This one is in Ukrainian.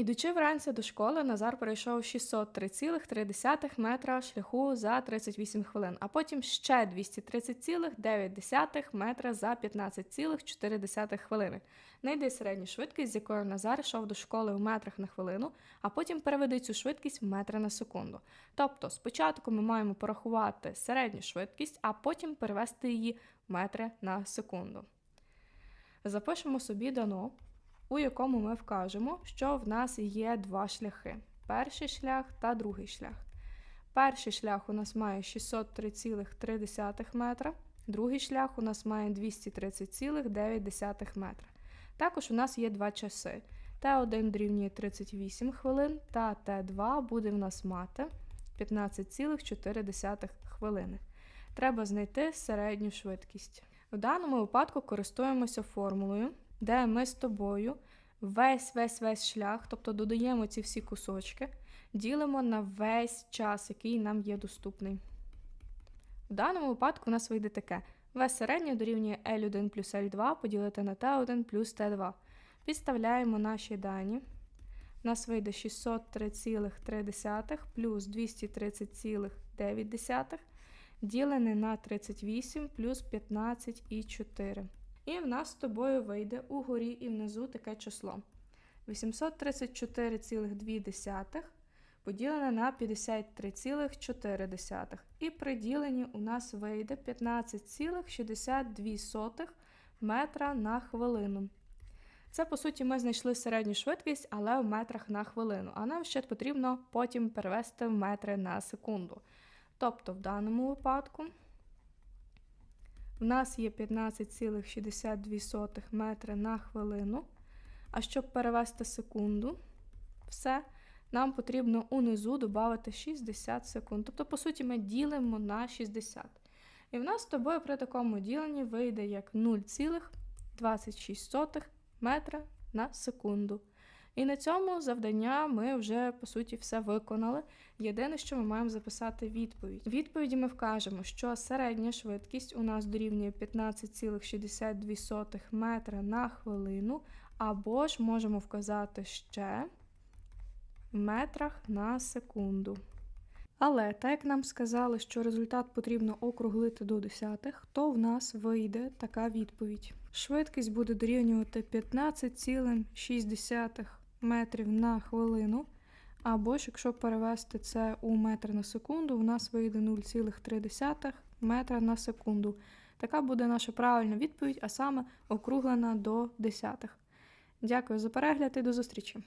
Ідучи вранці до школи, Назар пройшов 603,3 метра шляху за 38 хвилин, а потім ще 230,9 метра за 15,4 хвилини. Найди середню швидкість, з якою Назар йшов до школи в метрах на хвилину, а потім переведи цю швидкість в метри на секунду. Тобто спочатку ми маємо порахувати середню швидкість, а потім перевести її в метри на секунду. Запишемо собі дано у якому ми вкажемо, що в нас є два шляхи: перший шлях та другий шлях. Перший шлях у нас має 603,3 метра, другий шлях у нас має 230,9 метра. Також у нас є два часи. Т1 дорівнює 38 хвилин, та Т2 буде в нас мати 15,4 хвилини. Треба знайти середню швидкість. В даному випадку користуємося формулою де ми з тобою весь весь весь шлях, тобто додаємо ці всі кусочки, ділимо на весь час, який нам є доступний. В даному випадку у нас вийде таке: В середнє дорівнює L1 плюс L2 поділити на T1 плюс T2. Підставляємо наші дані. У нас вийде 603,3 плюс 230,9 ділене на 38 плюс 15,4. І в нас з тобою вийде угорі і внизу таке число. 834,2 поділене на 53,4. І при діленні у нас вийде 15,62 метра на хвилину. Це, по суті, ми знайшли середню швидкість, але в метрах на хвилину. А нам ще потрібно потім перевести в метри на секунду. Тобто, в даному випадку. У нас є 15,62 метри на хвилину. А щоб перевести секунду, все, нам потрібно унизу додати 60 секунд. Тобто, по суті, ми ділимо на 60. І в нас з тобою при такому діленні вийде як 0,26 метра на секунду. І на цьому завдання ми вже по суті все виконали. Єдине, що ми маємо записати відповідь. В відповіді ми вкажемо, що середня швидкість у нас дорівнює 15,62 метра на хвилину, або ж можемо вказати ще в метрах на секунду. Але так як нам сказали, що результат потрібно округлити до десятих, то в нас вийде така відповідь. Швидкість буде дорівнювати 15,6 метрів на хвилину. Або ж, якщо перевести це у метр на секунду, у нас вийде 0,3 метра на секунду. Така буде наша правильна відповідь, а саме округлена до десятих. Дякую за перегляд і до зустрічі!